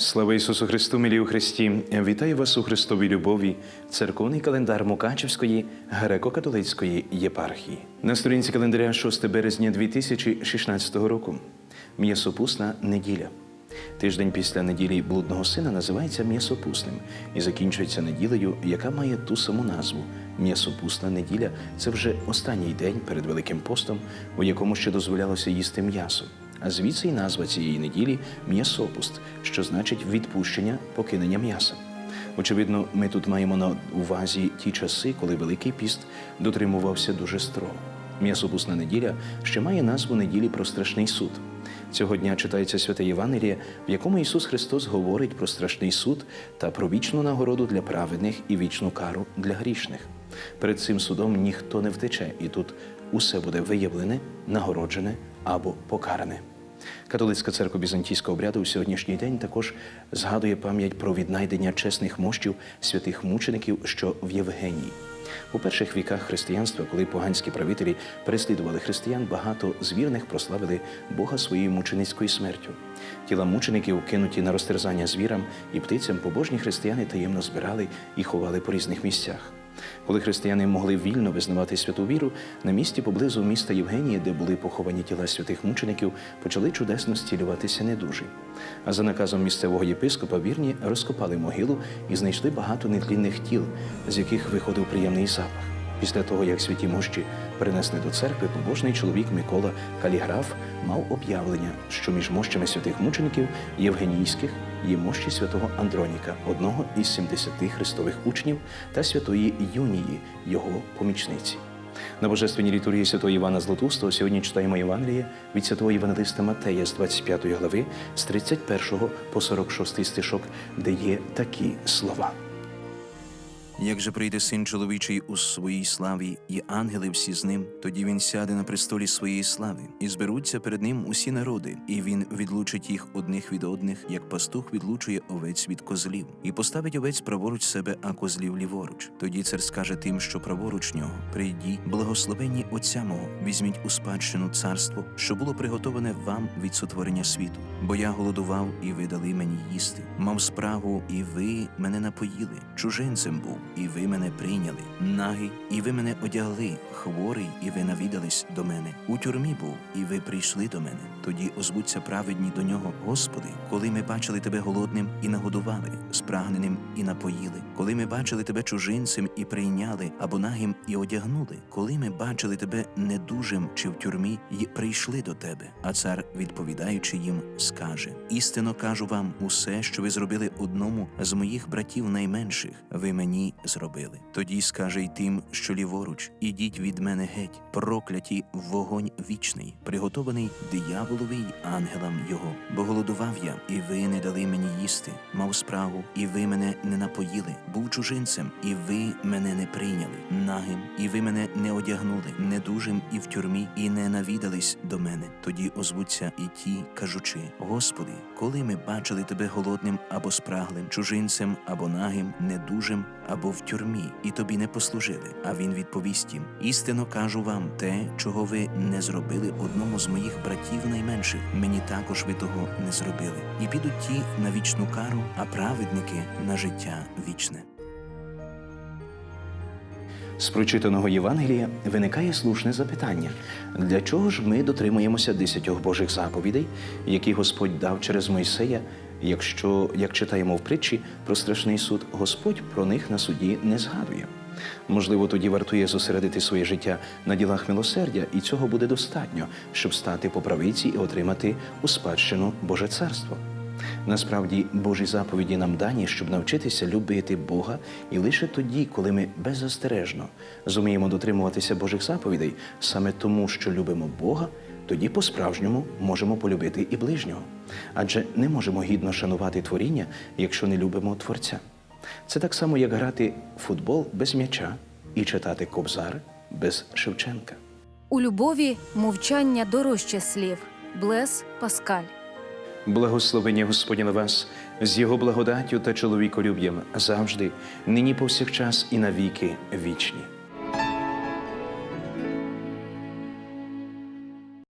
Слава Ісусу Христу, милі у Христі! Вітаю вас у Христовій любові, церковний календар Мукачевської греко-католицької єпархії. На сторінці календаря 6 березня 2016 року. М'ясопусна неділя. Тиждень після неділі блудного сина називається м'ясопусним і закінчується неділею, яка має ту саму назву. М'ясопусна неділя це вже останній день перед Великим постом, у якому ще дозволялося їсти м'ясо. А звідси й назва цієї неділі м'ясопуст, що значить відпущення покинення м'яса. Очевидно, ми тут маємо на увазі ті часи, коли Великий піст дотримувався дуже строго. М'ясопусна неділя ще має назву неділі про страшний суд. Цього дня читається святе Євангеліє, в якому Ісус Христос говорить про страшний суд та про вічну нагороду для праведних і вічну кару для грішних. Перед цим судом ніхто не втече, і тут усе буде виявлене, нагороджене або покаране. Католицька церква Візантійського обряду у сьогоднішній день також згадує пам'ять про віднайдення чесних мощів святих мучеників, що в Євгенії. У перших віках християнства, коли поганські правителі переслідували християн, багато з вірних прославили Бога своєю мученицькою смертю. Тіла мучеників, кинуті на розтерзання звірам і птицям, побожні християни таємно збирали і ховали по різних місцях. Коли християни могли вільно визнавати святу віру, на місці поблизу міста Євгенії, де були поховані тіла святих мучеників, почали чудесно зцілюватися недужі. А за наказом місцевого єпископа вірні розкопали могилу і знайшли багато нетлінних тіл, з яких виходив приємний запах. Після того, як святі мощі перенесли до церкви, побожний чоловік Микола Каліграф мав об'явлення, що між мощами святих мучеників євгенійських є мощі святого Андроніка, одного із 70 христових учнів, та святої Юнії, його помічниці. На божественній літургії святого Івана Златоустого сьогодні читаємо Євангеліє від святого Євангелиста Матея з 25 глави, з 31 по 46 стишок, де є такі слова. Як же прийде син чоловічий у своїй славі, і ангели всі з ним, тоді він сяде на престолі своєї слави, і зберуться перед ним усі народи, і він відлучить їх одних від одних, як пастух відлучує овець від козлів, і поставить овець праворуч себе, а козлів ліворуч. Тоді цар скаже тим, що праворуч нього: прийді, благословенні Отця мого, візьміть у спадщину царство, що було приготоване вам від сотворення світу. Бо я голодував, і ви дали мені їсти, мав справу, і ви мене напоїли, чужинцем був і ви мене прийняли, нагий, і ви мене одягли, хворий, і ви навідались до мене. У тюрмі був, і ви прийшли до мене. Тоді озвуться праведні до нього, Господи, коли ми бачили тебе голодним і нагодували, спрагненим і напоїли, коли ми бачили тебе чужинцем і прийняли, або нагим і одягнули, коли ми бачили тебе недужим чи в тюрмі, і прийшли до тебе. А цар, відповідаючи їм, скаже: Істинно кажу вам, усе, що ви зробили одному з моїх братів найменших, ви мені зробили. Тоді скаже й тим, що ліворуч, ідіть від мене геть, прокляті вогонь вічний, приготований дияволові й ангелам його. Бо голодував я, і ви не дали мені їсти, мав справу, і ви мене не напоїли, був чужинцем, і ви мене не прийняли, нагим, і ви мене не одягнули, недужим і в тюрмі, і не навідались до мене. Тоді озвуться і ті, кажучи: Господи, коли ми бачили тебе голодним або спраглим, чужинцем або нагим, недужим або в тюрмі, і тобі не послужили. А він відповість їм: істинно кажу вам те, чого ви не зробили одному з моїх братів найменших. Мені також ви того не зробили. І підуть ті на вічну кару, а праведники на життя вічне. З прочитаного Євангелія виникає слушне запитання: для чого ж ми дотримуємося десятьох Божих заповідей, які Господь дав через Мойсея, якщо, як читаємо в притчі про страшний суд, Господь про них на суді не згадує? Можливо, тоді вартує зосередити своє життя на ділах милосердя, і цього буде достатньо, щоб стати по правиці і отримати у спадщину Боже царство. Насправді, Божі заповіді нам дані, щоб навчитися любити Бога, і лише тоді, коли ми беззастережно зуміємо дотримуватися Божих заповідей, саме тому, що любимо Бога, тоді по-справжньому можемо полюбити і ближнього. Адже не можемо гідно шанувати творіння, якщо не любимо Творця. Це так само, як грати футбол без м'яча і читати кобзар без Шевченка. У любові мовчання дорожче слів. Блес Паскаль. Благословення Господня на вас з його благодаттю та чоловіколюб'ям завжди, нині повсякчас і навіки вічні.